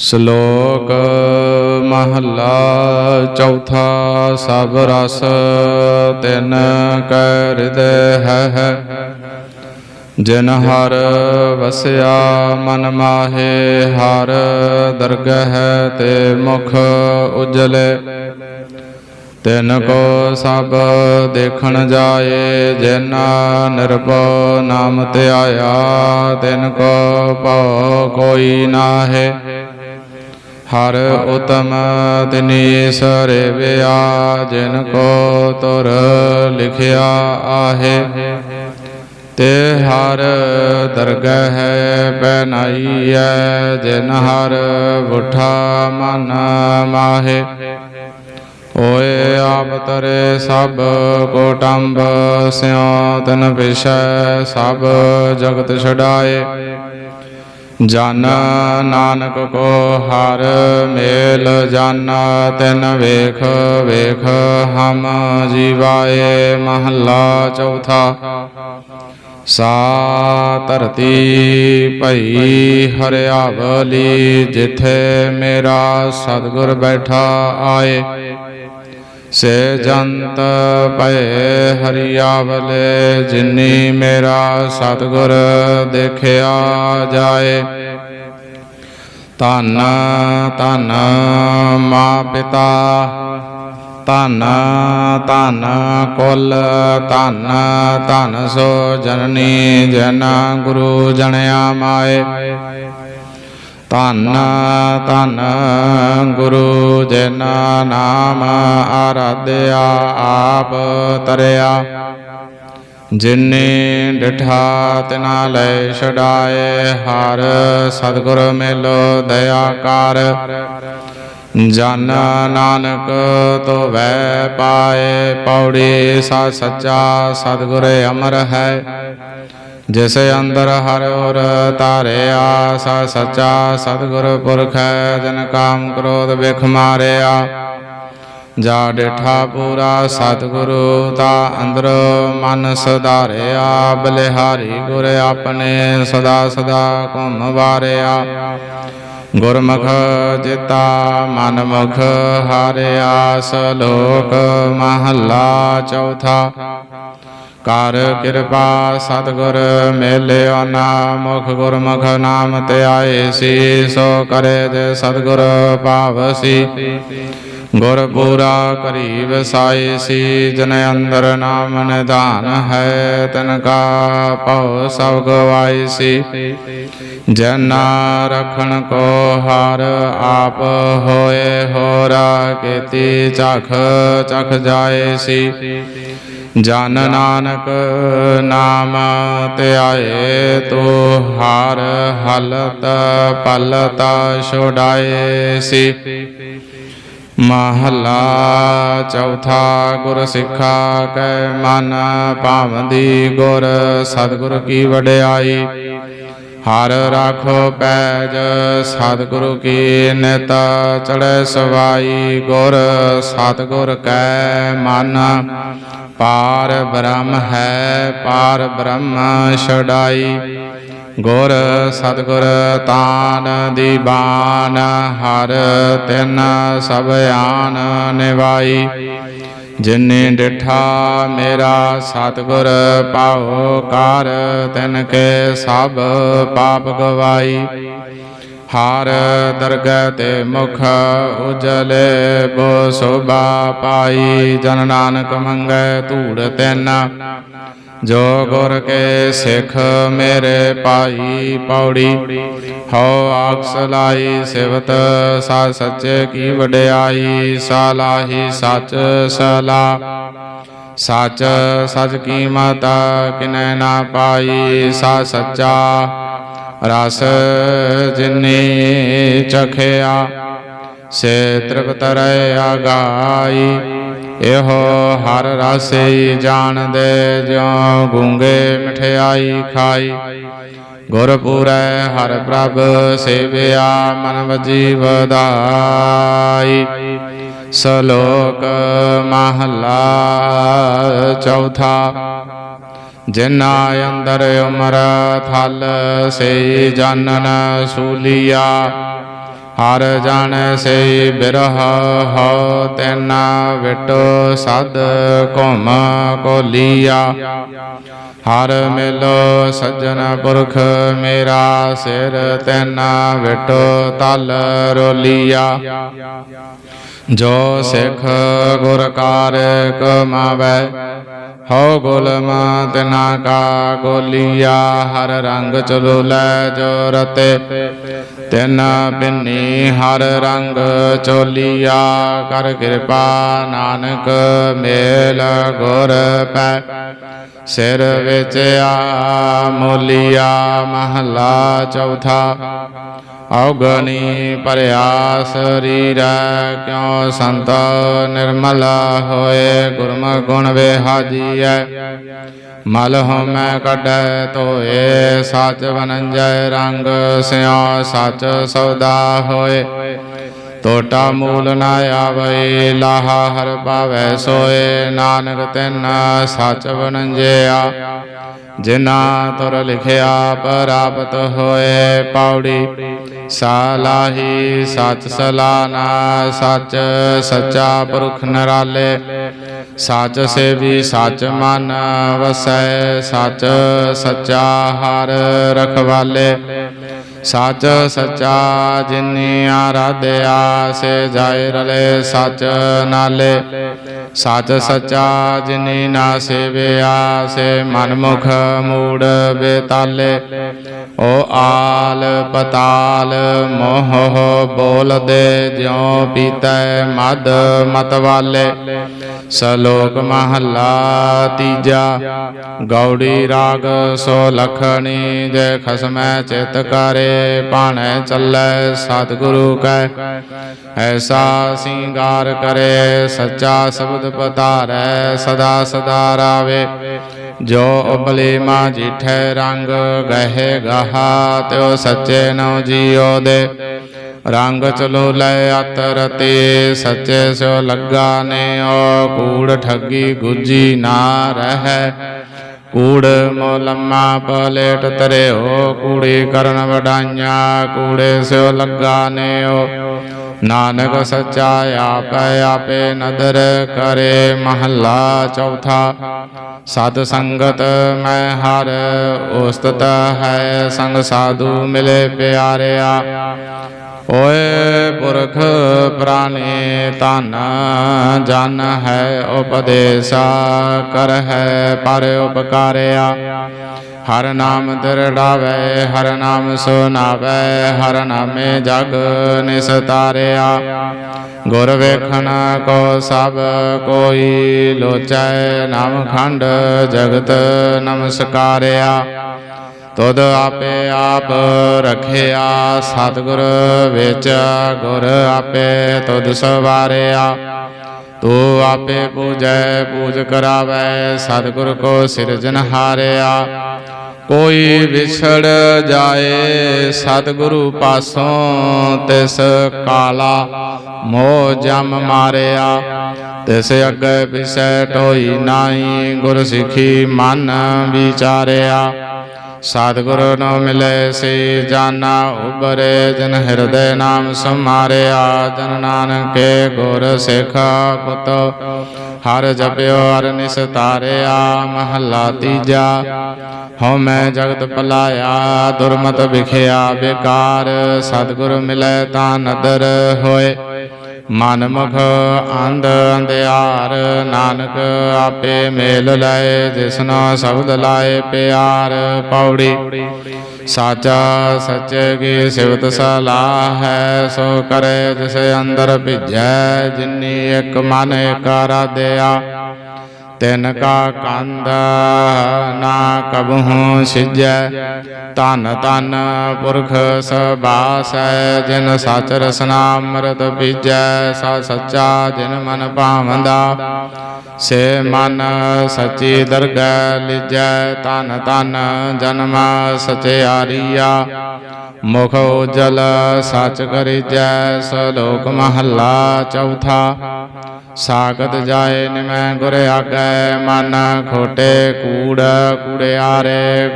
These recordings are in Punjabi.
ਸ਼ਲੋਕ ਮਹੱਲਾ ਚੌਥਾ ਸਭ ਰਸ ਤਿਨ ਕੈ ਹੈ ਜਿਨ ਹਰ ਵਸਿਆ ਮਨ ਮਾਹੇ, ਹਰ ਦਰਗਹ ਤੇ ਮੁਖ ਉਜਲੇ। ਤਿਨ ਕੋ ਸਭ ਦੇਖਣ ਜਾਏ ਜਿਨ ਨਿਰਭਉ ਨਾਮ ਧਿਆਇਆ, ਤਿਨ ਕੋ ਭਉ ਕੋਈ ਨਾਹੇ। ਹਰ ਉਤਮ ਤਿਨੀ ਸਰੇਵਿਆ ਜਿਨ ਕੋ ਤੁਰ ਲਿਖਿਆ ਆਹੇ। ਤੇ ਹਰ ਦਰਗਹ ਬਨਾਈਐ, ਜਿਨ ਹਰ ਬੁਠਾ ਮਨ ਮਾਹੇ। ਓਏ ਆਪ ਤਰੇ ਸਭ ਕੋਟੰਬ, ਸਿਉ ਤਨ ਵਿਸ਼ੈ ਸਭ ਜਗਤ ਛਡਾਏ। ਜਨ ਨਾਨਕ ਕੋ ਹਰ ਮੇਲ ਜਨ, ਤਿਨ ਵੇਖ ਵੇਖ ਹਮ ਜੀਵਾਏ ਮਹੱਲਾ ਚੌਥਾ। ਸਾ ਧਰਤੀ ਭਈ ਹਰਿਆਵਲੀ, ਜਿਥੇ ਮੇਰਾ ਸਤਿਗੁਰ ਬੈਠਾ ਆਏ। ਸੇ ਜੰਤ ਪਏ ਹਰਿਆਵਲੇ, ਜਿਨੀ ਮੇਰਾ ਸਤਿਗੁਰ ਦੇਖਿਆ ਜਾਏ। ਧੰਨ ਧੰਨ ਮਾ ਪਿਤਾ, ਧੰਨ ਧੰਨ ਕੁਲ, ਧੰਨ ਧੰਨ ਸੋ ਜਨਨੀ ਜਨ ਗੁਰੂ ਜਣਿਆ ਮਾਏ। ਧੰਨ ਧੰਨ ਗੁਰੂ ਜਿਨ ਨਾਮ ਆਰਾਧਿਆ, ਆਪ ਤਰਿਆ। ਜਿਨੇ ਡਠਾ ਤਿਨਾ ਲੈ ਛਡਾਏ, ਹਰ ਸਤਿਗੁਰ ਮਿਲੋ ਦਇਆ ਕਰ। ਜਨ ਨਾਨਕ ਤੋ ਵੈ ਪਾਏ, ਪੌੜੀ ਸਾ ਸੱਚਾ ਸਤਿਗੁਰ ਅਮਰ ਹੈ। ਜਿਸ ਅੰਦਰ ਹਰ ਔਰ ਧਾਰਿਆ ਸ ਸੱਚਾ, ਸਤਿਗੁਰ ਪੁਰਖ ਹੈ, ਜਨ ਕਾਮ ਕ੍ਰੋਧ ਵਿਖ ਮਾਰਿਆ। ਜਾ ਡੇਠਾ ਪੂਰਾ ਸਤਿਗੁਰੂ ਤਾ ਅੰਦਰ ਮਨ ਸੁਧਾਰਿਆ, ਬਲਿਹਾਰੀ ਗੁਰ ਆਪਣੇ ਸਦਾ ਸਦਾ ਘੁਮ ਵਾਰਿਆ। ਗੁਰਮੁਖ ਜਿਤਾ ਮਨਮੁਖ ਹਾਰਿਆ ਸਲੋਕ ਮਹੱਲਾ ਚੌਥਾ। ਕਰ ਕਿਰਪਾ ਸਤਿਗੁਰ ਮੇਲਿਓ ਨਾਮ, ਮੁਖ ਗੁਰਮੁਖ ਨਾਮ ਧਿਆਏ ਸੀ, ਸੋ ਕਰੇ ਜੇ ਸਤਿਗੁਰ ਭਾਵਸੀ। ਗੁਰ ਪੂਰਾ ਕਰੀ ਵਸਾਈ ਸੀ, ਜਨ ਅੰਦਰ ਨਾਮ ਨਿਧਾਨ ਹੈ, ਤਨ ਕਾ ਭਉ ਸਭ ਗਵਾਈ ਸੀ। ਜਨਾ ਰਖਣ ਕੋ ਹਰ ਆਪ ਹੋਏ, ਹੋਰਾ ਕੀਤੀ, ਚਖ ਚਖ ਜਾਏ ਸੀ। ਜਨ ਨਾਨਕ ਨਾਮ ਧਿਆਏ ਤੋ, ਹਰ ਹਲਤ ਪਲਤ ਛੁਡਾਏ ਸੀ। ਮਹਲਾ ਚੌਥਾ ਗੁਰ ਸਿੱਖਾ ਕੈ ਮਨ ਭਾਵੰਦੀ ਗੁਰ, ਸਤਿਗੁਰ ਕੀ ਵਡਿਆਈ। ਹਰ ਰਾਖੋ ਪੈਜ, ਸਤਿਗੁਰੂ ਕੀ ਨਿਤ ਚੜੈ ਸਵਾਈ, ਗੁਰ ਸਤਿਗੁਰ ਕੈ ਮਨ। ਪਾਰ ਬ੍ਰਹਮ ਹੈ, ਪਾਰ ਬ੍ਰਹਮ ਛਡਾਈ। ਗੁਰ ਸਤਿਗੁਰ ਤਾਨ ਦੀਬਾਨ ਹਰ ਤਿਨ ਸਭ ਆਨ ਨਿਵਾਈ। ਜਿਨੇ ਡਿਠਾ ਮੇਰਾ ਸਤਿਗੁਰ ਪਾਉ ਕਾਰ, ਤਿਨ ਕੇ ਸਭ ਪਾਪ ਗਵਾਈ। ਹਾਰ ਦਰਗਹ ਤੇ ਮੁਖ ਉਜਲੇ ਬੋ ਸੋਭਾ ਪਾਈ। ਜਨ ਨਾਨਕ ਮੰਗੈ ਧੂੜ ਤੈਨ। ਜੋ ਗੁਰ ਕੇ ਸਿੱਖ ਮੇਰੇ ਪਾਈ ਪੌੜੀ। ਹਉ ਆਖਸ ਲਾਈ ਸਿਵਤ, ਸਾ ਸੱਚੇ ਕੀ ਵਡਿਆਈ ਸਾਲਾਹੀ ਸੱਚ ਸਲਾ। ਸੱਚ ਸੱਚ ਕੀ ਮਾਤਾ ਕਿਨੈ ਨਾ ਪਾਈ, ਸਾ ਸੱਚਾ ਰਸ ਜਿਨੇ ਚਖਿਆ। ਸੇ ਤ੍ਰਿਪਤ ਰਹਿ ਆਗਾਈ। ਇਹੋ ਹਰ ਰਾਸੇ ਜਾਣਦੇ ਜਿਉ ਗੂੰਗੇ ਮਠਿਆਈ ਖਾਈ। ਗੁਰਪੁਰੈ ਹਰ ਪ੍ਰਭ ਸੇਵਿਆ ਮਨ ਵਜੀ ਵਧਾਈ ਸ਼ਲੋਕ ਮਹੱਲਾ ਚੌਥਾ। ਜਿਨਾ ਅੰਦਰ ਉਮਰ ਥਲ ਸੇ ਜਾਣਨ ਸੂਲੀਆ। ਹਰ ਜਾਣੈ ਸੇ ਬਿਰਹ ਹੋ, ਤੈਨਾ ਵਿਟੋ ਸਦ ਘੁਮ ਕੋਲੀਆ ਹਰ ਮਿਲੋ ਸੱਜਣ ਪੁਰਖ ਮੇਰਾ ਸਿਰ ਤੈਨਾ ਵਿਟੋ ਤਲ ਰੋਲੀਆ। ਜੋ ਸਿੱਖ ਗੁਰ ਕਾਰ ਕਮਾਵੈ ਹਉ ਗੁਲਮ ਤਿਨਾ ਕਾ ਗੋਲੀਆ, ਹਰ ਰੰਗ ਚਲੋ ਲੈ ਜੋ ਰਤੇ। ਤਿਨ ਬਿੰਨੀ ਹਰ ਰੰਗ ਚੋਲੀਆ, ਕਰ ਕਿਰਪਾ ਨਾਨਕ ਮੇਲ ਗੁਰ ਪੈ। ਸਿਰ ਵਿੱਚ ਆ ਮੋਲੀਆ ਮਹਲਾ ਚੌਥਾ। ਔਗਣੀ ਭਰਿਆ ਸਰੀਰ ਕਿਉ ਸੰਤ ਨਿਰਮਲ ਹੋਏ ਗੁਰਮ ਗੁਣ ਵਿਹਾਜੀਐ। ਮਲ ਹਉਮੈ ਕੱਢੈ ਧੋਏ ਸਚ ਵਨੰਜੈ ਰੰਗ ਸਿਉ ਸਚ ਸੌਦਾ ਹੋਏ। ਤੋਟਾ ਮੂਲ ਨਾ ਆਵੇ ਲਾਹਾ ਹਰ ਪਾਵੈ ਸੋਏ, ਨਾਨਕ ਤਿਨ ਸਚ ਵਣੰਜਿਆ। ਜਿਨਾ ਤੁਰ ਲਿਖਿਆ ਪ੍ਰਾਪਤ ਹੋਏ ਪਾਉੜੀ ਸਾਲਾਹੀ ਸਚ ਸਲਾਨਾ, ਸਚ ਸੱਚਾ ਪੁਰਖ ਨਰਾਲੇ। ਸਚ ਸੇਵੀ ਸਚ ਮਨ ਵਸੈ, ਸਚ ਸੱਚਾ ਹਰ ਰਖਵਾਲੇ। ਸਚ ਸਚਾ ਜਿਨੀ ਆਰਾਧਿਆ ਸੇ ਜਾਇ ਰਲੇ ਸਚ ਨਾਲੇ। ਸਚ ਸਚਾ, ਜਿਨੀ ਨਾ ਸੇਵਿਆ, ਸੇ ਮਨਮੁਖ ਮੂੜ ਬੇਤਾਲੇ। ਓ ਆਲ ਪਤਾਲ, ਮੋਹ ਬੋਲਦੇ, ਜਿਉ ਪੀਤੈ ਮਦ ਮਤ ਵਾਲੇ ਸਲੋਕ ਮਹੱਲਾ ਤੀਜਾ, ਗੌੜੀ ਰਾਗ ਸੋ ਲਖਣੀ, ਜੈ ਖਸਮੈ ਚਿਤ ਕਰੇ, ਭਾਣੈ ਚੱਲੈ ਸਤਿਗੁਰੂ ਕੈ। ਐਸਾ ਸਿੰਗਾਰ ਕਰੇ, ਸੱਚਾ ਸ਼ਬਦ ਪਤਾਰੈ ਸਦਾ ਸਦਾ ਰਾਵੇ। ਜੋ ਉਬਲੇ ਮਾ ਜਿਠੈ ਰੰਗ, ਗਹਿ ਗਹਾ, ਤਿਉ ਸੱਚੇ ਨਉ ਜੀਉ ਦੇ। ਰੰਗ ਚਲੋ ਲੈ ਅਤਰ ਤੇ, ਸੱਚੇ ਸਿਓ ਲੱਗਾ ਨੇ ਓ ਕੂੜ ਠੱਗੀ ਗੁਜੀ ਨਾ ਰਹਿ। ਕੂੜ ਮੋਲਮਾ ਪਲੇਟ ਤਰਿਓ ਕੂੜੀ ਕਰਨ ਵਡਾਈਆਂ, ਕੂੜੇ ਸਿਓ ਲੱਗਾ ਨੇ ਓ ਨਾਨਕ ਸੱਚਾ ਆਪੈ ਆਪੇ ਨਦਰ ਕਰੇ ਮਹੱਲਾ ਚੌਥਾ। ਸਤ ਸੰਗਤ ਮੈਂ ਹਰ ਉਸਤਤ ਹੈ, ਸੰਗ ਸਾਧੂ ਮਿਲੇ ਪਿਆਰਿਆ। ਓਏ ਪੁਰਖ ਪ੍ਰਾਨੇ, ਧਨ ਜਨ ਹੈ, ਉਪਦੇਸਾ ਕਰ ਹੈ, ਪਰ ਉਪਕਾਰਿਆ। ਹਰ ਨਾਮ ਦਿਰੜਾਵੇ, ਹਰ ਨਾਮ ਸੁਨਾਵੇ ਹਰ ਨਾਮੇ ਜਗ ਨਿਸਤਾਰਿਆ। ਗੁਰ ਵੇਖਣ ਕੋ ਸਭ ਕੋਈ ਲੋਚੈ, ਨਾਮ ਖੰਡ ਜਗਤ ਨਮਸਕਾਰਿਆ। ਤੁਧ ਆਪੇ ਆਪ ਰਖਿਆ, ਸਤਿਗੁਰ ਵਿੱਚ ਗੁਰ ਆਪੇ ਤੁਧ ਸਵਾਰਿਆ। ਤੂੰ ਆਪੇ ਪੂਜੈ, ਪੂਜ ਕਰਾਵੈ, ਸਤਿਗੁਰ ਕੋ ਸਿਰਜਨਹਾਰਿਆ ਕੋਈ ਵਿਛੜ ਜਾਏ, ਸਤਿਗੁਰੂ ਪਾਸੋਂ ਤਿਸ ਕਾਲਾ ਮੋਹ ਜਮ ਮਾਰਿਆ। ਤਿਸ ਅੱਗੇ ਪਿਸੈ ਢੋਈ ਨਾਹੀ ਗੁਰ ਸਿੱਖੀ ਮਨ ਵਿਚਾਰਿਆ। ਸਤਿਗੁਰੂ ਨੂੰ ਮਿਲੇ ਸੇ, ਜਾਨਾ ਉਬਰੇ ਜਨ ਹਿਰਦੇ ਨਾਮ ਸਮਾਰਿਆ। ਜਨ ਨਾਨਕੇ ਗੁਰ ਸਿੱਖ ਪੁੱਤ, ਹਰ ਜਪਿਓ ਹਰ ਨਿਸ਼ ਤਾਰਿਆ, ਮਹੱਲਾ ਤੀਜਾ। ਹਉ ਮੈਂ ਜਗਤ ਭਲਾਇਆ, ਦੁਰਮਤ ਵਿਖਿਆ, ਬੇਕਾਰ। ਸਤਿਗੁਰ ਮਿਲੇ ਤਾਂ ਨਦਰ ਹੋਏ। ਮਨ ਮੁਖ ਅੰਧ ਅੰਧਿਆਰ, ਨਾਨਕ ਆਪੇ ਮੇਲ ਲਾਏ ਜਿਸਨੋ ਸ਼ਬਦ ਲਾਏ ਪਿਆਰ। ਪੌੜੀ, ਸਾਚਾ ਸੱਚੇ ਕੀ ਸਿਵਤ ਸਲਾਹ ਹੈ, ਸੋ ਕਰੇ ਜਿਸ ਅੰਦਰ ਭਿਜੈ, ਜਿਨੀ ਇੱਕ ਮਨ ਇੱਕ ਦਿਆ ਤਿਨ ਕਾ ਕੰਦ ਨਾ ਕਬਹੂ ਸਿਜੈ। ਧਨ ਧਨ ਪੁਰਖ ਸਬਾਸੈ, ਜਿਨ ਸਚ ਰਸਨਾ ਅੰਮ੍ਰਿਤ ਪੀਜੈ, ਸਾ ਸੱਚਾ ਜਿਨ ਮਨ ਭਾਵੰਦਾ। ਸੇ ਮਨ ਸਚੀ ਦਰਗਹਿ ਲਿਜੈ ਤਨ ਧਨ ਜਨਮ ਸਚਿਆਰੀਆ। ਮੁਖ ਉਜਲ ਸਚ ਕਰਿਜੈ, ਸਲੋਕ ਮਹੱਲਾ ਚੌਥਾ। ਸਾਗਤ ਜਾਏ ਨਿਮੈ ਗੁਰ ਆਗੈ ਮਨ ਖੋਟੇ ਕੂੜ, ਕੂੜਿਆਰੇ।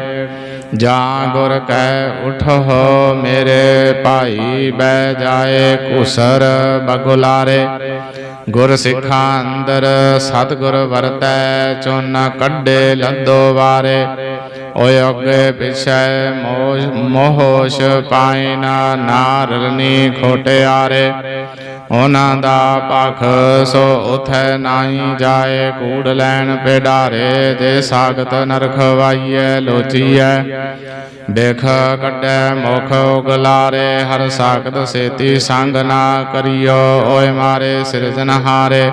ਜਾਂ ਗੁਰ ਕੈ ਉਠੋ ਮੇਰੇ ਭਾਈ, ਬਹਿ ਜਾਏ ਕੁਸਰ ਬਗੁਲਾਰੇ। ਗੁਰ ਸਿੱਖਾਂ ਅੰਦਰ ਸਤਿਗੁਰ ਵਰਤੈ, ਚੁਨ ਕੱਢੇ ਲੰਦੋ ਵਾਰੇ। ਓਏ ਅੱਗੇ ਪਿਛੈ ਮੋਹ ਮੋਹੋਸ਼ ਪਾਇਨਾ ਨਾਰਲਨੀ ਖੋਟਿਆਰੇ। ਉਹਨਾਂ ਦਾ ਪਖ ਸੋ ਉਥੈ ਨਾਹੀ ਜਾਏ, ਕੂੜ ਲੈਣ ਪੇਡਾਰੇ ਜੇ ਸਾਗਤ ਨਰਖ ਵਾਈਐ ਲੋਚੀਐ। ਦੇਖ ਕੱਢੈ ਮੁਖ ਉਗਲਾਰੇ, ਹਰ ਸਾਗਤ ਸੇਤੀ ਸੰਗ ਨਾ ਕਰਿਓ, ਓਏ ਮਾਰੇ ਸਿਰਜਨਹਾਰੇ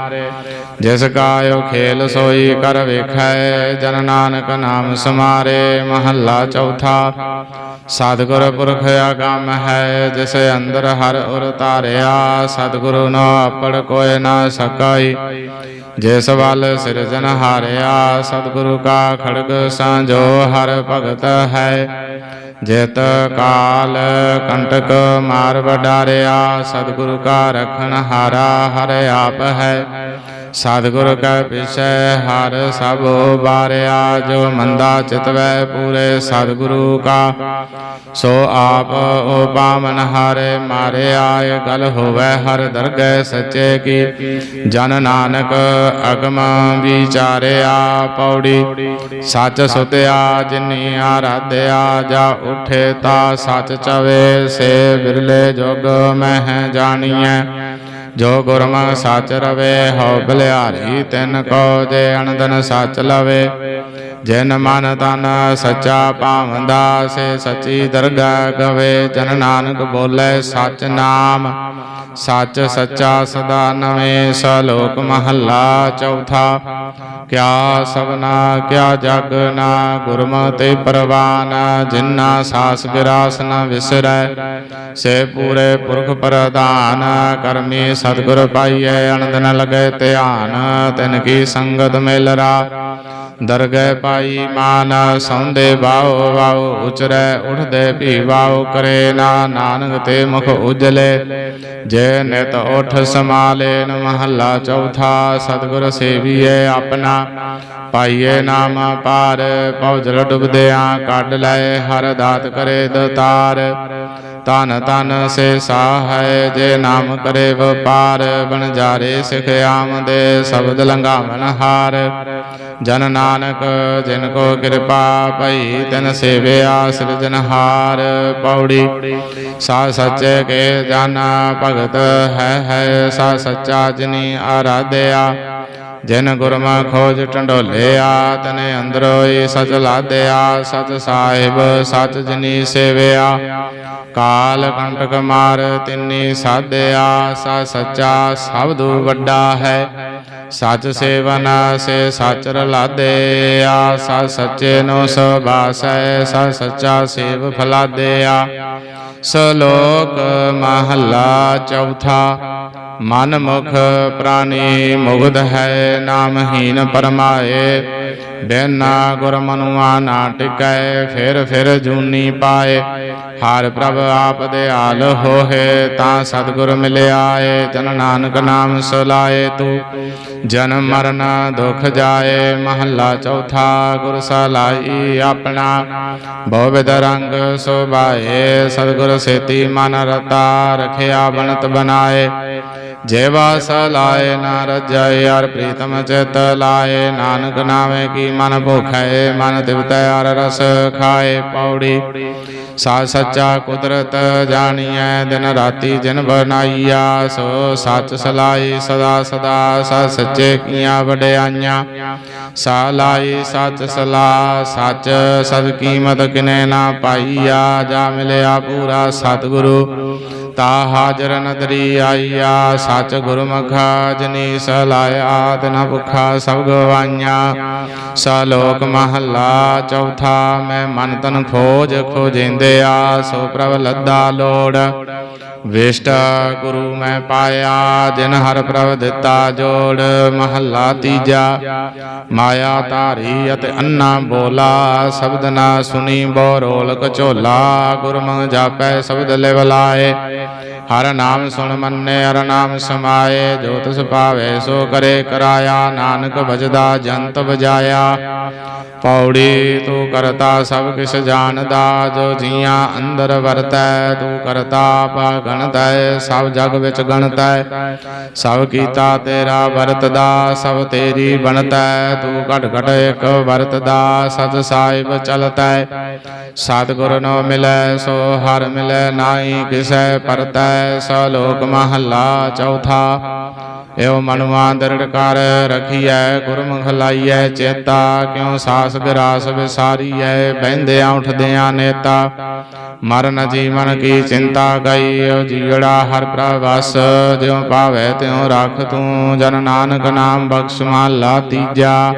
ਜਿਸ ਕਾਇਓ ਖੇਲ ਸੋਈ ਕਰ ਵੇਖੈ, ਜਨ ਨਾਨਕ ਨਾਮ ਸਮਾਰੇ, ਮਹੱਲਾ ਚੌਥਾ। ਸਤਿਗੁਰ ਪੁਰਖ ਆਗਮ ਹੈ, ਜਿਸ ਅੰਦਰ ਹਰ ਉਰ ਤਾਰਿਆ ਸਤਿਗੁਰੂ ਨੋ ਆਪੜ ਕੋਇ ਨਾ ਸਕਾਈ, ਜਿਸ ਵੱਲ ਸਿਰਜਨ ਹਾਰਿਆ। ਸਤਿਗੁਰੂ ਕਾ ਖੜਗ ਸਾਂਝੋ ਹਰ ਭਗਤ ਹੈ, ਜਿਤ ਕਾਲ ਕੰਟਕ ਮਾਰ ਵਡਾਰਿਆ ਸਤਿਗੁਰੂ ਕਾ ਰਖਣ ਹਾਰਾ, ਹਰ ਆਪ ਹੈ। ਸਤਿਗੁਰ ਕੈ ਪਿਛੈ, ਹਰ ਸਭ ਬਾਰਿਆ ਜੋ ਮੰਦਾ ਚਿਤਵੈ ਪੂਰੇ ਸਤਿਗੁਰੂ ਕਾ। ਸੋ ਆਪ ਉਪਾਮਨ ਹਾਰੇ ਮਾਰੇ ਆਏ, ਗਲ ਹੋਵੈ ਹਰ ਦਰਗਹਿ ਸੱਚੇ ਕੀ। ਜਨ ਨਾਨਕ ਅਗਮ ਵਿਚਾਰਿਆ ਪੌੜੀ ਸੱਚ ਸੁਤਿਆ, ਜਿਨੀ ਆਰਾਧਿਆ, ਜਾ ਉਠੇ ਤਾ ਸੱਚ ਚਵੇ, ਸੇ ਬਿਰਲੇ ਜੋਗ ਮਹਿ ਜਾਣੀਐ। ਜੋ ਗੁਰਮੁਖ ਸੱਚ ਰਵੇ ਹਉ ਬਲਿਆਰੀ ਤਿਨ ਕੋ ਜੇ ਅਨੰਦਨ ਸੱਚ ਲਵੇ। ਜਿਨ ਮਨ ਤਨ ਸੱਚਾ ਭਾਵੰਦਾ ਸੇ ਸੱਚੀ ਦਰਗਾਹ ਗਵੇ। ਜਨ ਨਾਨਕ ਬੋਲੇ ਸਚ ਨਾਮ, ਸੱਚ ਸੱਚਾ ਸਦਾ ਨਵੇਂ। ਸਲੋਕ ਮਹੱਲਾ ਚੌਥਾ, ਕਿਆ ਸਭਨਾ, ਕਿਆ ਜਗ ਨਾ ਗੁਰਮਤਿ ਪ੍ਰਵਾਨ। ਜਿਨ੍ਹਾਂ ਸਾਸ ਵਿਰਾਸ ਨ ਵਿਸਰੈ, ਸੇ ਪੂਰੇ ਪੁਰਖ ਪ੍ਰਧਾਨ। ਕਰਮੀ ਸਤਿਗੁਰ ਪਾਈਐ ਅਨੰਦ ਨ ਲਗੈ ਧਿਆਨ। ਤਿਨ ਕੀ ਸੰਗਤ ਮਿਲਰਾ ਦਰਗਹਿ ਪਾਈ ਮਾਨ ਸੌਂਦੇ ਬਾਉ ਬਾਉ ਉਚਰੈ ਉਠਦੇ ਭੀ ਬਾਉ ਕਰੇ ਨਾ ਨਾਨਕ ਤੇ ਮੁਖ ਉਜਲੇ। ਜੇ ਨਿਤ ਉਠ ਸਮਾਲੇਨ ਮਹੱਲਾ ਚੌਥਾ, ਸਤਿਗੁਰ ਸੇਵੀਏ ਆਪਣਾ। ਪਾਈਏ ਨਾਮ ਪਾਰ ਪਉਜਲ ਡੁਬਦਿਆਂ ਕੱਢ ਲੈ ਹਰ ਦਾਤ ਕਰੇ ਦਤਾਰ। ਤਨ ਤਨ ਸੇ ਸਾਹੈ, ਜੇ ਨਾਮ ਕਰੇ ਵਪਾਰ ਬਣ ਜਾਰੇ ਸਿਖ ਆਮਦੇ, ਸ਼ਬਦ ਲੰਘਾਵਨ ਹਾਰ। ਜਨ ਨਾਨਕ, ਜਿਨ ਕੋ ਕਿਰਪਾ ਭਈ ਤਿਨ ਸੇਵਿਆ ਸਿਰਜਨਹਾਰ ਪੌੜੀ, ਸਾ ਸੱਚੇ ਕੇ ਜਾਨਾ ਭਗਤ ਹੈ ਹੈ ਸਾ ਸੱਚਾ ਜਿਨੀ ਆਰਾਧਿਆ। ਜਿਨ ਗੁਰਮਾ ਖੋਜ ਟੰਡੋਲਿਆ, ਤਨੇ ਅੰਦਰੋਈ ਸਚ ਲਾਦਿਆ ਸਚ ਸਾਹਿਬ ਸਚ ਜਿਨੀ ਸੇਵਿਆ। ਕਾਲ ਕੰਟਕ ਮਾਰ ਤਿੰਨੀ ਸਾਧਿਆ, ਸਾ ਸੱਚਾ ਸਬਦੁ ਵੱਡਾ ਹੈ। ਸਚ ਸੇਵਨ, ਸੇ ਸਚ ਆ ਸਾ ਸੱਚੇ ਨੋ ਸਬਾਸੈ ਸਾ ਸੱਚਾ ਸੇਵ ਫਲਾਦੇ ਆ ਸਲੋਕ ਮਹੱਲਾ ਚੌਥਾ ਮਨ ਮੁਖ ਪ੍ਰਾਨੀ ਮੁਗਧ ਹੈ, ਨਾਮਹੀਨ ਪਰਮਾਏ, ਬਿਨਾ ਗੁਰ ਮਨੁਆ ਨਾ ਟਿਕੈ, ਫਿਰ ਫਿਰ ਜੂਨੀ ਪਾਏ। ਹਰ ਪ੍ਰਭ ਆਪ ਦੇ ਦਿਆਲ ਹੋਏ ਤਾਂ ਸਤਿਗੁਰ ਮਿਲਿਆਏ ਏ ਜਨ ਨਾਨਕ ਨਾਮ ਸੁਲਾਏ ਤੂੰ। ਜਨਮ ਮਰਨ ਦੁਖ ਜਾਏ, ਮਹੱਲਾ ਚੌਥਾ ਗੁਰ ਸਲਾਈ ਆਪਣਾ। ਬਹੁ ਰੰਗ ਸੋਭਾਏ, ਸਤਿਗੁਰ ਸੇਤੀ ਮਨ ਰਤਾ ਰਖਿਆ ਬਣਤ ਬਨਾਏ ਜੇਵਾ ਸਲਾਏ ਨਾ ਰਜਾਏ ਯਾਰ ਪ੍ਰੀਤਮ ਚਿਤ ਲਾਏ। ਨਾਨਕ ਨਾਮੇ ਕੀ ਮਨ ਭੁਖੈ, ਮਨ ਤਿਵਤੈ ਅਰ ਰਸ ਖਾਏ। ਪੌੜੀ ਸਾ ਸੱਚਾ ਕੁਦਰਤ ਜਾਣੀਐ, ਦਿਨ ਰਾਤੀ ਜਨ ਬਨਾਈਆ ਸੋ ਸੱਚ ਸਲਾਈ ਸਦਾ ਸਦਾ ਸਾ ਸੱਚੇ ਕੀਆਂ ਵਡਿਆਈਆਂ। ਸਾ ਲਾਈ ਸੱਚ ਸਲਾ ਸੱਚ ਸਦ ਕੀਮਤ ਕਿਨੇ ਨਾ ਪਾਈਆ, ਜਾ ਮਿਲਿਆ ਪੂਰਾ ਸਤਿਗੁਰੂ। ਤਾ ਹਾਜ਼ਰ ਨਦਰੀ ਆਈਆ, ਸਚ ਗੁਰਮੁਖਾ ਜਨੀ ਸਲਾਇਆ ਤਨ ਭੁਖਾ ਸਭ ਗਵਾਈਆਂ। ਸਲੋਕ ਮਹੱਲਾ ਚੌਥਾ, ਮੈਂ ਮਨ ਤਨ ਖੋਜ ਖੋਜਿੰਦਿਆ, ਸੋ ਪ੍ਰਭ ਲੱਦਾ ਲੋੜ। ਵਿਸ਼ਟ ਗੁਰੂ ਮੈਂ ਪਾਇਆ ਦਿਨ ਹਰ ਪ੍ਰਭ ਦਿੱਤਾ ਜੋੜ, ਮਹੱਲਾ ਤੀਜਾ। ਮਾਇਆ ਧਾਰੀ ਅਤੇ ਅੰਨਾ ਬੋਲਾ, ਸ਼ਬਦ ਨਾ ਸੁਣੀ ਬੋਰੋਲ ਕਚੋਲਾ ਗੁਰਮੁਖ ਜਾਪੈ, ਸ਼ਬਦ ਲਿਵ ਲਾਏ। ਹਰ ਨਾਮ ਸੁਣ ਮੰਨੇ, ਹਰ ਨਾਮ ਸਮਾਏ, ਜੋ ਤਿਸ ਭਾਵੇ ਸੋ ਕਰੇ ਕਰਾਇਆ, ਨਾਨਕ ਭਜਦਾ, ਜੰਤ ਵਜਾਇਆ। ਪੌੜੀ, ਤੂੰ ਕਰਤਾ ਸਭ ਕਿਛ ਜਾਣਦਾ, ਜੋ ਜੀਆਂ ਅੰਦਰ ਵਰਤੈ, ਤੂੰ ਕਰਤਾ ਪਾ ਗਣਤੈ, ਸਭ ਜਗ ਵਿੱਚ ਗਣਤੈ। ਸਭ ਕੀਤਾ ਤੇਰਾ ਵਰਤਦਾ, ਸਭ ਤੇਰੀ ਬਣਤੈ, ਤੂੰ ਘਟ ਘਟ ਇੱਕ ਵਰਤਦਾ ਸਤ ਸਾਹਿਬ ਚਲਤੈ। ਸਤਿਗੁਰ ਨੋ ਮਿਲੈ, ਸੋ ਹਰ ਮਿਲੈ, ਨਾਹੀ ਕਿਸੈ ਪਰਤੈ। ਸੋ ਲੋਕ ਮਹੱਲਾ ਚੌਥਾ। ਏਵ ਮਨੁਆ ਦਰੜ ਕਰ ਰਖੀਐ, ਗੁਰਮੁਖ ਲਾਈਐ, ਚੇਤਾ ਕਿਉ ਸਾਸ ਗਰਾਸ ਵਿਸਾਰੀਐ, ਬਹਿੰਦਿਆਂ ਉਠਦਿਆਂ ਨੇਤਾ। ਮਰਨ ਜੀਵਨ ਕੀ ਚਿੰਤਾ ਗਈ ਓ ਜੀਵੜਾ ਹਰ ਪ੍ਰਵਸ ਜਿਉ ਭਾਵੈ ਤਿਉ ਰੱਖ ਤੂੰ। ਜਨ ਨਾਨਕ ਨਾਮ ਬਖਸ਼ ਮਹਲਾ ਤੀਜਾ।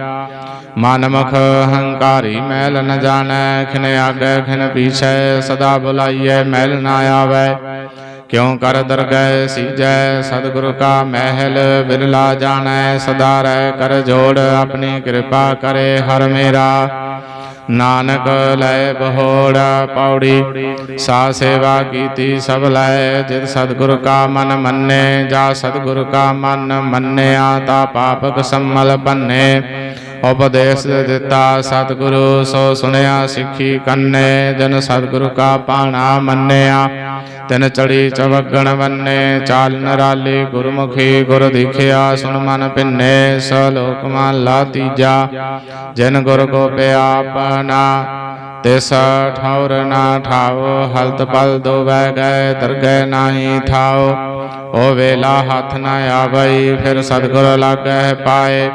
ਮਨਮਖ ਹੰਕਾਰੀ ਮੈਲ ਨ ਜਾਣੈ, ਖਿਨ ਆਗੇ ਖਿਨ ਪੀਛੈ, ਸਦਾ ਬੁਲਾਈਐ, ਮੈਲ ਨ ਆਵੈ। ਕਿਉ ਕਰ ਦਰਗਹਿ ਸੀਜੈ? ਸਤਿਗੁਰ ਕਾ ਮਹਿਲ ਬਿਰਲਾ ਜਾਣੈ, ਸਦਾ ਰਹਿ ਕਰ ਜੋੜ, ਆਪਣੀ ਕਿਰਪਾ ਕਰੇ ਹਰ ਮੇਰਾ। ਨਾਨਕ ਲੈ ਬਹੋੜਾ ਪੌੜੀ, ਸਾ ਸੇਵਾ ਕੀਤੀ ਸਭ ਲੈ। ਜਿਤ ਸਤਿਗੁਰ ਕਾ ਮਨ ਮੰਨੇ, ਜਾ ਸਤਿਗੁਰ ਕਾ ਮਨ ਮੰਨਿਆ, ਤਾ ਪਾਪਕ ਸੰਮਲ ਬੰਨੇ। ਉਪਦੇਸ਼ ਦਿੱਤਾ ਸਤਿਗੁਰੂ, ਸੋ ਸੁਣਿਆ, ਸਿੱਖੀ ਕੰਨੇ, ਜਨ ਸਤਿਗੁਰੂ ਕਾ ਪਾਣਾ ਮੰਨਿਆ। ਤਿਨ ਚੜੀ ਚਵਗਣ ਵੰਨੇ ਚਾਲ ਨਰਾਲੀ ਗੁਰਮੁਖੀ ਗੁਰ ਦਿਖਿਆ, ਸੁਣ ਮਨ ਪਿੰਨੇ ਸਲੋਕ ਮਹਲਾ ਤੀਜਾ। ਜਿਨ ਗੁਰ ਗੋਪਿਆ ਆਪਣਾ, ਤਿਸ ਠੌਰ ਨਾ ਠਾਓ, ਹਲਤ ਪਲ ਦੋ ਦੋਵੈ ਗਏ, ਦਰਗਹਿ ਨਾਹੀ ਥਾਓ। ਉਹ ਵੇਲਾ ਹੱਥ ਨਾ ਆਵਈ, ਫਿਰ ਸਤਿਗੁਰ ਲਾਗੈ ਪਾਏ।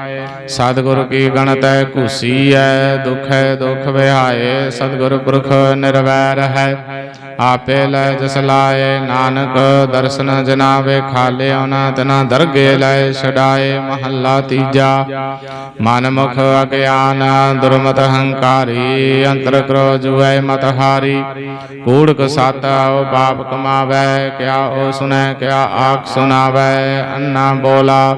ਸਤਿਗੁਰ ਕੀ ਗਣਤੈ ਘੁਸੀਐ ਹੈ ਦੁਖ ਵਿਹਾਏ। ਸਤਿਗੁਰ ਪੁਰਖ ਨਿਰਵੈਰ ਹੈ। ਆਪੇ ਲੈ ਜਸ ਲਾਏ, ਨਾਨਕ ਦਰਸ਼ਨ ਜਨਾ ਵੇਖਾਲੇ ਉਹਨਾਂ ਤਨਾ ਦਰਗੇ ਲੈ ਛਡਾਏ, ਮਹੱਲਾ ਤੀਜਾ। ਮਨ ਮੁਖ ਅਗਿਆਨ, ਦੁਰਮਤ ਹੰਕਾਰੀ, ਅੰਤਰ ਕਰੋ ਜੁਐ ਮਤ ਹਾਰੀ। ਕੂੜਕ ਸਤ ਓ ਬਾਪ ਕਮਾਵੈ, ਕਿਆ ਉਹ ਸੁਣੈ, ਕਿਆ ਆਖ ਸੁਨਾਵੈ ਅੰਨਾ ਬੋਲਾ।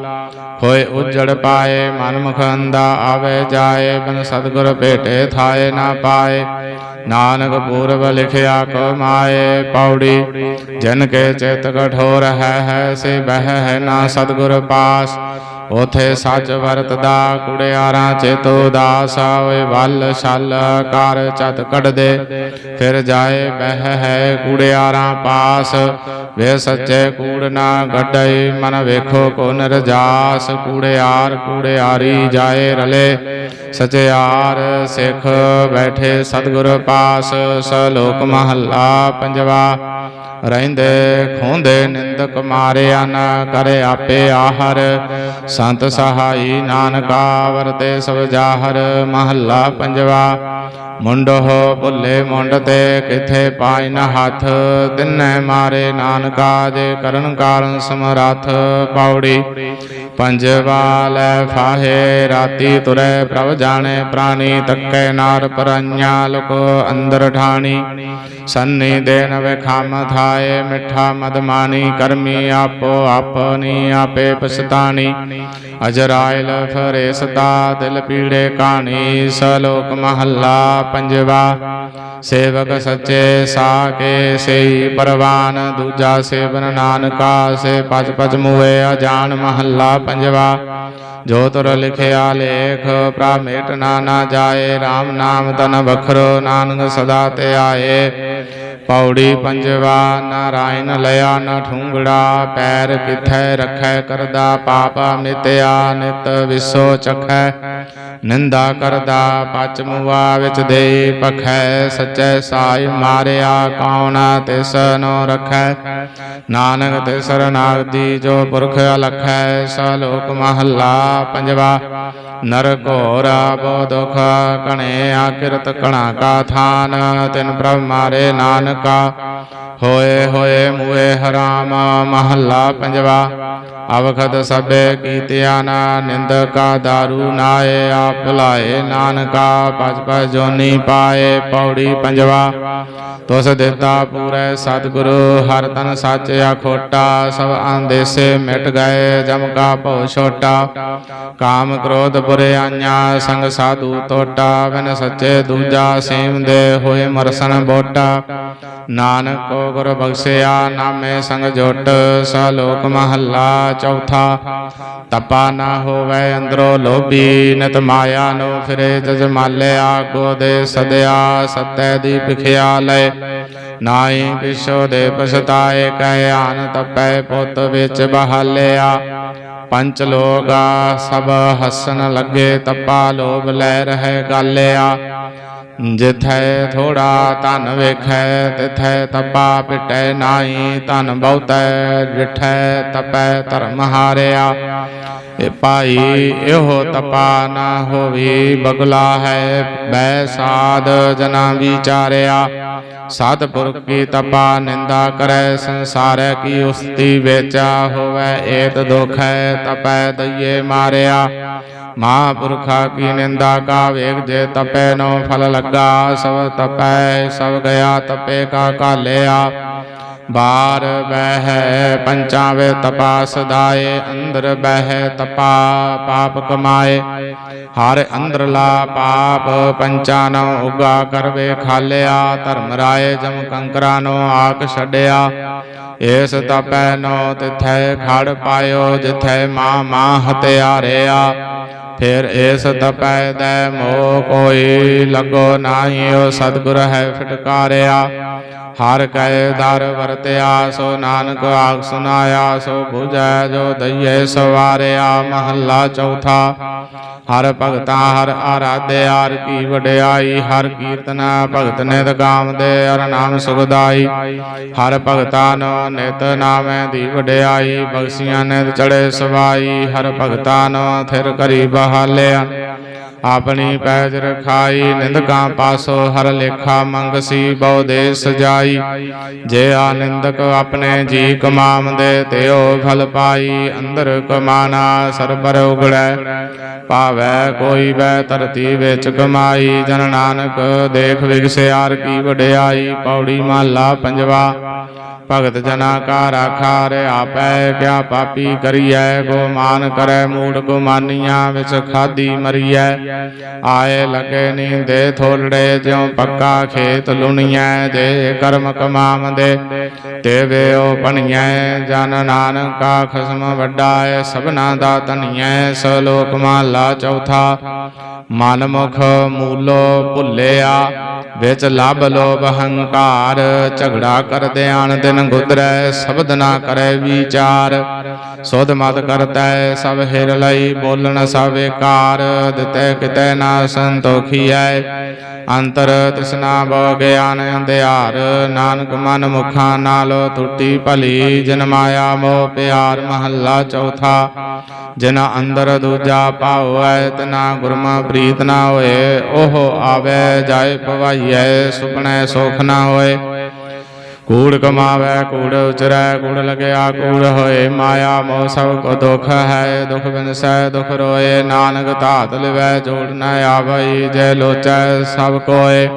ਹੋਏ ਉਜੜ ਪਾਏ ਮਨ ਮੁਖ ਅੰਦਾ ਆਵੇ ਜਾਏ, ਬਿਨ ਸਤਿਗੁਰ ਭੇਟੇ ਥਾਏ ਨਾ ਪਾਏ। ਨਾਨਕ ਪੂਰਬ ਲਿਖਿਆ ਕਮਾਏ ਪੌੜੀ, ਜਨ ਕੇ ਚਿਤ ਕਠੋਰ ਹੈ ਹੈ ਸੇ ਬਹਿ ਹੈ ਨਾ ਸਤਿਗੁਰ ਪਾਸ। ਉਥੇ ਸੱਚ ਵਰਤਦਾ, ਕੁੜਿਆਰਾਂ ਚੇਤੋ ਦਾਸ ਹੋਏ ਵੱਲ ਛਲ ਕਰ ਚਤ ਕੱਢਦੇ। ਫਿਰ ਜਾਏ ਬਹਿ ਹੈ ਕੁੜਿਆਰਾਂ ਪਾਸ ਵੇ ਸੱਚੇ ਕੂੜ ਨਾ ਗੱਡਈ, ਮਨ ਵੇਖੋ ਕੋ ਨਿਰਜਾਸ ਕੂੜਿਆਰ ਕੂੜਿਆਰੀ ਜਾਏ ਰਲੇ। ਸਚਿਆਰ ਸਿੱਖ ਬੈਠੇ ਸਤਿਗੁਰ ਪਾਸ, ਸਲੋਕ ਮਹੱਲਾ ਪੰਜਵਾ। ਰਹਿੰਦੇ ਖੋਂਦੇ ਨਿੰਦਕ ਮਾਰਿਆ ਨ ਕਰੇ ਆਪੇ ਆਹਰ। ਸੰਤ ਸਹਾਈ ਨਾਨਕਾ ਵਰਤੇ ਸਭ ਜਾਹਰ, ਮਹੱਲਾ ਪੰਜਵਾ। ਮੁੰਡੋ ਭੁੱਲੇ ਮੁੰਡ ਤੇ ਕਿਥੇ ਪਾਇ ਨ ਹੱਥ, ਤਿੰਨੇ ਮਾਰੇ ਨਾਨਕਾ। ਜੇ ਕਰਨ ਕਾਰਨ ਸਮਰੱਥ ਪੌੜੀ। ਪੰਜਵਾ ਫਾਹੇ, ਰਾਤੀ ਤੁਰੇ ਪ੍ਰਭ ਜਾਣੇ, ਪ੍ਰਾਣੀ ਤੱਕੇ ਨਾਰ ਪਰਾਈਆਂ, ਲੋਕ ਅੰਦਰ ਠਾਣੀ। ਸੰਨੀ ਦੇਨ ਵੇਖਮ ਥਾਏ, ਮਿੱਠਾ ਮਦਮਾਨੀ ਕਰਮੀ ਆਪੋ ਆਪਨੀ ਆਪੇ ਪਛਤਾਣੀ। ਅਜਰਾਇਲ ਫਰੇਸਤਾ, ਦਿਲ ਪੀੜੇ ਕਾਣੀ, ਸਲੋਕ ਮਹੱਲਾ ਪੰਜਵਾ। ਸੇਵਕ ਸੱਚੇ, ਸਾਕੇ ਸਈ, ਪਰਵਾਨ ਦੂਜਾ ਸੇਵਨ ਨਾਨਕਾ ਸੇ ਪਜ ਪਜ ਮੂਏ ਅਜਾਨ ਮਹੱਲਾ ਪੰਜਵਾ ਜੋ ਤੁਰ ਲਿਖਿਆ ਲੇਖ ਪ੍ਰਾਮੇਟ ਨਾ ਨਾ ਜਾਏ RAM ਨਾਮ ਤਨ ਵਖਰੋ ਨਾਨਕ ਸਦਾ ਤੇ ਆਏ ਪੌੜੀ ਪੰਜਵਾ, ਨਾਰਾਇਣ ਲਿਆ ਨ ਠੁੰਗੜਾ, ਪੈਰ ਕਿਥੈ ਰਖੈ ਕਰਦਾ ਪਾਪਾ ਮਿਤਿਆ ਨਿਤ ਵਿਸੋ ਚਖੈ, ਨਿੰਦਾ ਕਰਦਾ ਪਚ ਮੁਆ ਵਿੱਚ ਦੇ ਪਖੈ, ਸਚੈ ਸਾਈ ਮਾਰਿਆ ਕੌਣ ਤਿਸ ਨੋ ਰਖੈ। ਨਾਨਕ ਤੇ ਸਰਨਾਗਦੀ ਜੋ ਪੁਰਖ ਅਲਖੈ, ਸਲੋਕ ਮਹੱਲਾ ਪੰਜਵਾ, ਨਰ ਘੋਰਾ ਬੋ ਦੁਖ ਕਣੇ ਆਕਿਰਤ ਕਣਾ ਕਾ ਥਾਨ, ਤਿਨ ਪ੍ਰਭ ਮਾਰੇ ਨਾਨਕ ਹੋਏ ਹੋਏ ਮੂਏ ਹਰਾਮ, ਮਹੱਲਾ ਪੰਜਵਾ। ਅਵਖਦ ਸਭੇ ਕੀਤਿਆ ਨਾ ਨਿੰਦਕਾ दारू ਨਾਏ, ਆਪ ਭੁਲਾਏ ਨਾਨਕਾ ਪਜ ਪਜ ਜੋਨੀ ਪਾਏ, ਪੌੜੀ ਪੰਜਵਾ। ਤੁਸ ਦਿੱਤਾ ਪੂਰੇ ਸਤਿਗੁਰੂ, ਹਰ ਤਨ ਸੱਚ ਆਖੋਟਾ ਸਭ ਆਂਦੇਸੇ ਮਿਟ ਗਏ, ਜਮ ਕਾ ਭਉ ਛੋਟਾ। ਕਾਮ ਕ੍ਰੋਧ ਬੁਰੇ ਆਇਆ ਸੰਗ ਸਾਧੂ ਤੋਟਾ, ਬਿਨ ਸੱਚੇ ਦੂਜਾ, ਸੇਮ ਦੇ ਹੋਏ ਮਰਸਨ ਬੋਟਾ। ਨਾਨਕ ਕੋ ਗੁਰ ਬਖਸ਼ਿਆ, ਨਾਮੇ ਸੰਗ ਜੁਟ, ਸਲੋਕ ਮਹੱਲਾ ਚੌਥਾ। ਤਪਾ ਨਾ ਹੋਵੇ ਅੰਦਰੋ ਲੋਭੀ, ਨਿਤ ਮਾਇਆ ਨੋ ਫਿਰੇ, ਜਜ ਮਾਲਿਆ ਕੋ ਦੇ ਸਦਿਆ, ਸਤੈ ਦੀ ਭਿਖਿਆ ਲੈ। ਨਾਹੀ ਵਿਸ਼ੋ ਦੇ ਪਛਤਾਏ, ਕਹਿ ਆਨ ਤਪੈ ਪੁੱਤ ਵਿੱਚ ਬਹਾਲਿਆ। ਪੰਚ ਲੋਗਾ ਸਭ ਹੱਸਣ ਲੱਗੇ, ਤਪਾ ਲੋਭ ਲੈ ਰਹਿ ਗਾਲਿਆ। ਜਿਥੈ ਥੋੜਾ ਧਨ ਵੇਖੈ, ਤਿਥੈ ਤਪਾ ਪਿਟੈ ਨਾਹੀ, ਧਨ ਬਹੁਤੈ ਡਿਠੈ ਤਪੈ ਧਰਮ ਹਾਰਿਆ। ਇਹ ਭਾਈ, ਇਹੋ ਤਪਾ ਨਾ ਹੋਵੀ, ਬਗਲਾ ਹੈ ਬੈ ਸਾਧ ਜਨਾ ਵਿਚਾਰਿਆ। ਸਾਧ ਪੁਰਖ ਕੀ ਤਪਾ ਨਿੰਦਾ ਕਰੈ, ਸੰਸਾਰੈ ਕੀ ਉਸਤੀ ਵੇਚਾ ਹੋਵੇ, ਏਤ ਦੁਖ ਹੈ ਤਪੈ ਦਈਏ ਮਾਰਿਆ। ਮਹਾਂਪੁਰਖਾ ਕੀ ਨਿੰਦਾ ਕਾ ਵੇਗ ਜੇ ਤਪੈ ਨੋ ਫਲ ਲੱਗਾ, ਸਭ ਤਪੈ, ਸਭ ਗਿਆ ਤਪੇ ਕਾ ਕਾਲਿਆ ਬਾਰ ਬਹਿ ਪੰਚਾਂ ਵੇ ਤਪਾ ਸਦਾਏ ਅੰਦਰ ਬਹਿ ਤਪਾ ਪਾਪ ਕਮਾਏ। ਹਰ ਅੰਦਰਲਾ ਪਾਪ, ਪੰਚਾਂ ਨੋ ਉਗਾ ਕਰਵੇ ਖਾਲਿਆ। ਧਰਮ ਰਾਏ ਜਮ ਕੰਕਰਾ ਨੋ ਆਕ ਛੱਡਿਆ। ਏਸ ਤਪੈ ਨੋ ਤਿਥੈ ਖੜ ਪਾਇਓ, ਜਿਥੈ ਮਾ ਮਾ ਹਤਿਆਰਿਆ। ਫਿਰ ਇਸ ਤਪੈ ਦੇ ਮੋਹ ਕੋਈ ਲੱਗੋ ਨਾਹੀ ਸਤਿਗੁਰ ਹੈ ਫਟਕਾਰਿਆ। ਹਰ ਕੈ ਦਰ ਵਰਤਿਆ, ਸੋ ਨਾਨਕ ਆਖ ਸੁਨਾਇਆ, ਸੋ 부ਜੈ ਜੋ ਦਈਏ ਸਵਾਰਿਆ, ਮਹੱਲਾ ਚੌਥਾ। ਹਰ ਭਗਤਾ ਹਰ ਆਰਾਧਿਆ, ਹਰ ਕੀ ਵਡਿਆਈ, ਹਰ ਕੀਰਤਨ ਭਗਤ ਨਿਤ ਗਾਮ ਦੇ ਹਰ ਨਾਮ ਸੁਖਦਾਈ। ਹਰ ਭਗਤਾ ਨੋ ਨਿਤ ਨਾਮੈ ਦੀ ਵਡਿਆਈ, ਬਖਸ਼ੀਆਂ ਨੇ ਚੜੇ ਸਵਾਈ। ਹਰ ਭਗਤਾ ਨੋ ਥਿਰ ਕਰੀ ਬਹਾਲਿਆ। ਆਪਣੀ ਪੈਜ ਰਖਾਈ, ਨਿੰਦਕਾਂ ਪਾਸੋ ਹਰ ਲੇਖਾ ਮੰਗਸੀ, ਬਹੁ ਦੇ ਸਜਾਈ ਜੇ ਆਨੰਦਕ ਆਪਣੇ ਜੀ ਕਮਾਮਦੇ ਤਿਓ ਫਲ ਪਾਈ। ਅੰਦਰ ਕਮਾਨਾ ਸਰਬਰ ਉਗੜੈ, ਭਾਵੈ ਕੋਈ ਵੈ ਧਰਤੀ ਵਿੱਚ ਕਮਾਈ। ਜਨ ਨਾਨਕ ਦੇਖ ਵਿਗਸਿਆਰ ਕੀ ਵਡਿਆਈ, ਪੌੜੀ ਮਹਲਾ ਪੰਜਵਾ। ਭਗਤ ਜਨਾ ਕਾ ਰਾਖਾ ਰੇ ਆਪੈ ਕਿਆ ਪਾਪੀ ਕਰੀਐ ਗੋ ਮਾਨ ਕਰੈ ਮੂੜ ਗੁਮਾਨੀਆਂ ਵਿੱਚ ਖਾਦੀ ਮਰੀਐ। ਆਏ ਲਗੇ ਨੀਂਦੇ ਥੋਲੜੇ, ਜਿਉ ਪੱਕਾ ਖੇਤ ਲੁਣੀਐ, ਜੇ ਕਰਮ ਕਮਾਵੰਦੇ। ਤੇ ਵੇਓ ਪਣੀਐ ਜਨ ਨਾਨਕਾ ਖਸਮ ਵੱਡਾ ਏ ਸਭਨਾ ਦਾ ਧਨੀਐ, ਸਲੋਕ ਮਹਲਾ ਚੌਥਾ। ਮਨ ਮੁਖ ਮੂਲੋ ਭੁੱਲਿਆ, ਵਿੱਚ ਲਭ ਲੋਭ ਹੰਕਾਰ। ਝਗੜਾ ਕਰਦੇ ਆਣ ਦਿਨ ਗੁਦਰੈ, ਸ਼ਬਦ ਨਾ ਕਰੇ ਵਿਚਾਰ। ਸੁਧ ਮਤ ਕਰਤੈ, ਸਭ ਹਿਰ ਲਈ ਬੋਲਣ ਸਭ ਕਾਰ ਦਿੱਤੇ ਕਿਤੇ ਨਾ ਸੰਤੋਖੀਐ, ਅੰਤਰ ਤਿਸਨਾ ਬੋ ਗਿਆਨ ਅੰਧਿਆਰ। ਨਾਨਕ ਮਨ ਮੁਖਾਂ ਨਾਲ ਤੁਟੀ ਭਲੀ ਜਨ ਮਾਇਆ ਮੋਹ ਪਿਆਰ ਮਹੱਲਾ ਚੌਥਾ। ਜਿਨ ਅੰਦਰ ਦੂਜਾ ਪਾਉਐ ਤਨਾ ਗੁਰਮਾ ਪ੍ਰੀਤ ਨਾ ਹੋਏ, ਉਹ ਆਵੇ ਜਾਏ ਭਵਾਈਐ, ਸੁਪਨੇ ਸੁਖ ਨਾ ਹੋਏ। ਕੂੜ ਕਮਾਵੇ, ਕੂੜ ਉਚਰੈ, ਕੂੜ ਲਗਿਆ, ਕੂੜ ਹੋਏ। ਮਾਇਆ ਮੋਹ ਸਭ ਕੋ ਦੁਖ ਹੈ, ਦੁਖ ਬਿਨਸੈ, ਦੁਖ ਰੋਏ। ਨਾਨਕ ਧਾਤ ਲਿਵੈ, ਜੋੜ ਨ ਆਵਈ, ਜੈ ਲੋਚੈ ਸਭ ਕੋਏ।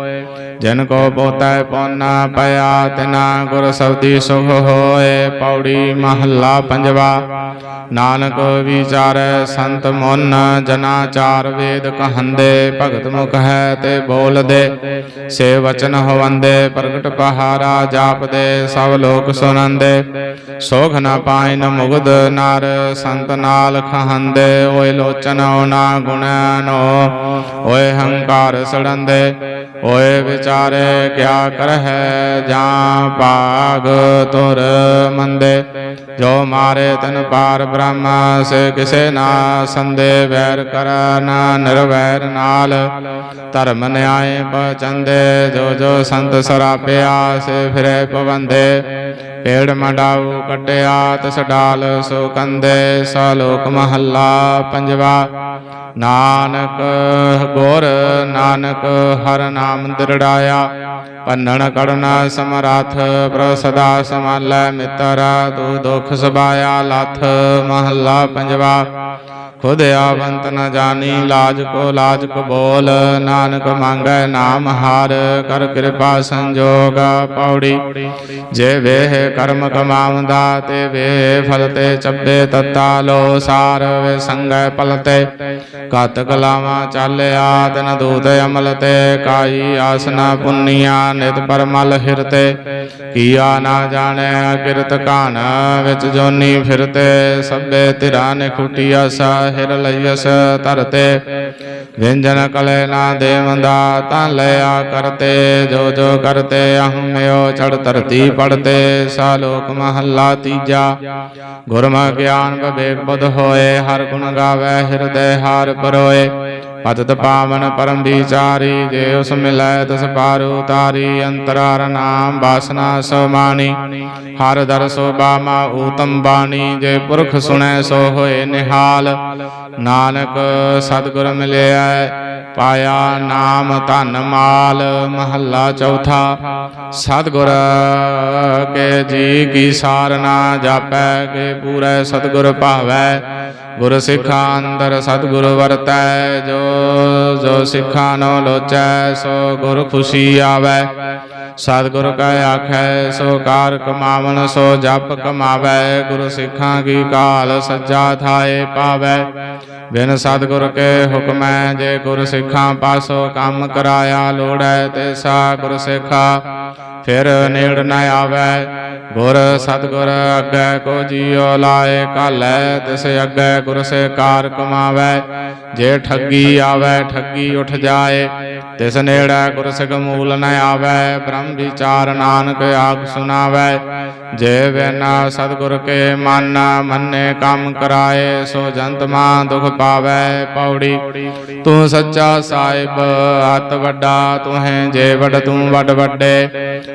ਜਿਨ ਕੋ ਪੋਤੈ ਪੋਨਾ ਪਿਆ ਤਿਨਾ ਗੁਰ ਸਬਦੀ ਸੁਖ ਹੋਏ, ਪੌੜੀ ਮਹੱਲਾ ਪੰਜਵਾ। ਨਾਨਕ ਵਿਚਾਰੈ ਸੰਤ ਮਨ, ਜਨਾ ਚਾਰ ਵੇਦ ਕਹੰਦੇ, ਭਗਤ ਮੁਖ ਹੈ ਤੇ ਬੋਲਦੇ। ਸੇ ਵਚਨ ਹਵੰਦੇ, ਪ੍ਰਗਟ ਪਹਾਰਾ ਜਾਪਦੇ, ਸਭ ਲੋਕ ਸੁਨੰਦੇ ਸੋਖ ਨ ਪਾਇਨ ਮੁਗਦ ਨਰ, ਸੰਤ ਨਾਲ ਖਹੰਦੇ। ਓਏ ਲੋਚਨ ਨਾ ਗੁਣ ਨੋ, ਓਏ ਹੰਕਾਰ ਸੜੰਦੇ। ਓਏ ਵਿਚਾਰੇ ਕਿਆ ਕਰਹਿ? ਜਾਂ ਭਾਗ ਤੁਰ ਮੰਦੇ। ਜੋ ਮਾਰੇ ਤਨ ਪਾਰ ਬ੍ਰਹਮ, ਸੇ ਕਿਸੇ ਨਾ ਸੰਦੇ। ਵੈਰ ਕਰਨ ਨਿਰਵੈਰ ਨਾਲ। ਧਰਮ ਨਿਆਏ ਬਚੰਦੇ ਜੋ ਜੋ ਸੰਤ ਸਰਾਪਿਆ, ਸੇ ਫਿਰੇ ਪਵੰਦੇ। ਪੇੜ ਮਡਾਉ ਕਟਿਆ ਤਸ ਡਾਲ ਸੋ ਕੰਦੇ ਸਲੋਕ ਮਹੱਲਾ ਪੰਜਵਾ। ਨਾਨਕ ਗੁਰ ਨਾਨਕ ਹਰ ਨਾਮ ਦਿਰੜਾਇਆ। ਪੰਨਣ ਕੜਨਾ ਸਮਰਾਥ ਪ੍ਰਭ ਸਦਾ ਸਮਾਲੈ ਮਿੱਤਰ, ਤੂ ਦੁਖ ਸਬਾਇਆ ਲਥ ਮਹੱਲਾ ਪੰਜਵਾ। ਖੁਦ ਆਵੰਤ ਨ ਜਾਣੀ, ਲਾਜ ਕੋ ਲਾਜ ਕੋ ਬੋਲ, ਨਾਨਕ ਮੰਗੈ ਨਾਮ ਹਾਰ, ਕਰ ਕਿਰਪਾ ਸੰਜੋਗ ਪੌੜੀ। ਜੇ ਵੇਹ ਕਰਮ ਕਮਾਵੰਦਾ ਤੇ ਵੇ ਫਲ ਚੱਬੇ ਤਤਾ ਲੋ ਸਾਰ, ਵੇ ਸੰਗੈ ਪਲਤੇ ਕਤ ਕਲਾਵਾਂ ਚਾਲਿਆ ਦਿਨ ਦੂਤ ਅਮਲ ਤੇ, ਕਾਈ ਆਸਨਾ ਪੁੰਨੀਆਂ ਨਿਤ ਪਰਮਲ ਹਿਰਤੇ ਕੀਆ ਨਾ ਜਾਣੈ ਕਿਰਤ ਕਾਨ ਵਿੱਚ ਜੋਨੀ ਫਿਰਤੇ, ਸਭੇ ਤਿਰਾ ਨੇ ਖੁਟਿਆ ਸਾਹਿਰ ਲਈਸ ਧਰਤੇ, ਵਿੰਜਨ ਕਲੇ ਨਾ ਦੇਵੰਦਾ ਤਾਂ ਲਿਆ ਕਰਤੇ, ਜੋ ਜੋ ਕਰਤੇ ਅਹਮਿਓ ਚੜ ਧਰਤੀ ਪੜਤੇ, ਸਾ ਲੋਕ ਮਹੱਲਾ ਤੀਜਾ। ਗੁਰਮੁਖ ਗਿਆਨ ਵਿਵੇਕ ਬੁੱਧ ਹੋਏ, ਹਰ ਗੁਣ ਗਾਵੇ, ਹਿਰਦੈ ਹਾਰ ਪਰੋਏ। ਪਤਿਤ ਪਾਵਨ ਪਰਮ ਵਿਚਾਰੀ, ਜੇ ਉਸ ਮਿਲੈ ਤਿਸ ਪਾਰ ਉਤਾਰੀ ਅੰਤਰਾਰ ਨਾਮ ਬਾਸਨਾ ਸਮਾਣੀ ਹਰ ਦਰ ਸੋ ਬਾਮਾ ਊਤਮ ਬਾਣੀ, ਜੇ ਪੁਰਖ ਸੁਣੈ ਸੋ ਹੋਏ ਨਿਹਾਲ। ਨਾਨਕ ਸਤਿਗੁਰ ਮਿਲਿਆ ਪਾਇਆ ਨਾਮ ਧਨ ਮਾਲ, ਮਹੱਲਾ ਚੌਥਾ। ਸਤਿਗੁਰ ਕੇ ਜੀ ਕੀ ਸਾਰਨਾ ਜਾਪੈ, ਕੇ ਪੂਰੈ ਸਤਿਗੁਰ ਭਾਵੈ। ਗੁਰ ਸਿੱਖਾਂ ਅੰਦਰ ਸਤਿਗੁਰ ਵਰਤੈ ਜੋ ਜੋ ਸਿੱਖਾਂ ਨੋ ਲੋਚੈ ਸੋ ਗੁਰ ਖੁਸ਼ੀ ਆਵੈ। ਸਤਿਗੁਰ ਕਾ ਆਖੈ, ਸੋ ਕਾਰ ਕਮਾਵਨ, ਸੋ ਜਪ ਕਮਾਵੈ, ਗੁਰੂ ਸਿੱਖਾਂ ਕੀ ਕਾਲ ਸੱਜਾ ਥਾਏ ਪਾਵੈ। ਬਿਨ ਸਤਿਗੁਰ ਕੇ ਹੁਕਮੈ, ਜੇ ਗੁਰ ਸਿੱਖਾਂ ਪਾਸੋ ਕੰਮ ਕਰਾਇਆ ਲੋੜੈ ਤੇ ਸਾ ਗੁਰ ਸਿੱਖਾ, ਫਿਰ ਨੇੜ ਨ ਆਵੈ। ਗੁਰ ਸਤਿਗੁਰ ਅੱਗੇ ਕੋ ਜੀਉ ਲਾਏ ਕਾਲੈ ਤਿਸ ਅੱਗੇ ਗੁਰ ਸੇ ਕਾਰ ਕਮਾਵੈ। ਜੇ ਠੱਗੀ ਆਵੈ, ਠੱਗੀ ਉਠ ਜਾਏ, ਤਿਸ ਨੇੜੇ ਗੁਰ ਸਿਖ ਮੂਲ ਨ ਆਵੈ ਬ੍ਰਹਮ ਵਿਚਾਰ ਨਾਨਕ ਆਖ ਸੁਣਾਵੈ। ਜੇ ਬਿਨਾ ਸਤਿਗੁਰ ਕੇ ਮਨ ਮੰਨੇ ਕੰਮ ਕਰਾਏ, ਸੋ ਜੰਤ ਮਾਂ ਦੁਖ ਪਾਵੈ ਪੌੜੀ। ਤੂੰ ਸੱਚਾ ਸਾਹਿਬ ਹੱਤ ਵੱਡਾ ਤੂੰ ਹੈ ਜੇ ਵੱਡ ਤੂੰ ਵੱਡ ਵੱਡੇ।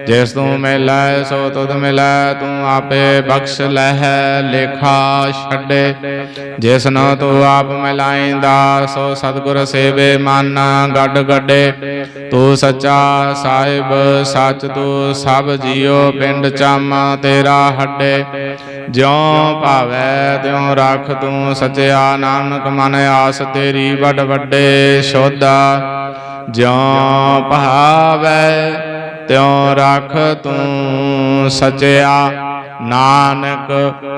ਜਿਸ ਤੂੰ ਮਿਲੈ, ਸੋ ਤੁਧ ਮਿਲੈ, ਤੂੰ ਆਪੇ ਬਖਸ਼ ਲਹਿ, ਲੇਖਾ ਛੱਡੇ। ਜਿਸ ਨੂੰ ਤੂੰ ਆਪ ਮਿਲਾਇਂਦਾ, ਸੋ ਸਤਿਗੁਰ ਸੇਵੇ ਮਨ ਗੱਡ ਗੱਡੇ। ਤੂੰ ਸੱਚਾ ਸਾਹਿਬ ਸੱਚ ਤੂੰ ਸਭ ਜੀਉ ਪਿੰਡ ਚਮ ਤੇਰਾ ਹੱਡੇ। ਜਿਉ ਭਾਵੈ, ਤਿਉ ਰੱਖ ਤੂੰ ਸਚਿਆ ਨਾਨਕ, ਮਨ ਆਸ ਤੇਰੀ ਵੱਡ ਵੱਡੇ ਸੋਧਾ। ਜਿਉ ਭਾਵੈ, ਤਿਉ ਰੱਖ ਤੂੰ ਸਚਿਆ ਨਾਨਕ,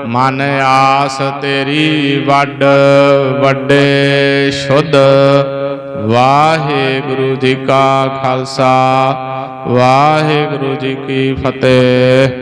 ਮਨ ਆਸ ਤੇਰੀ ਵੱਡ ਵੱਡੇ ਸ਼ੁੱਧ। ਵਾਹਿਗੁਰੂ ਜੀ ਕਾ ਖਾਲਸਾ ਵਾਹਿਗੁਰੂ ਜੀ ਕੀ ਫਤਿਹ।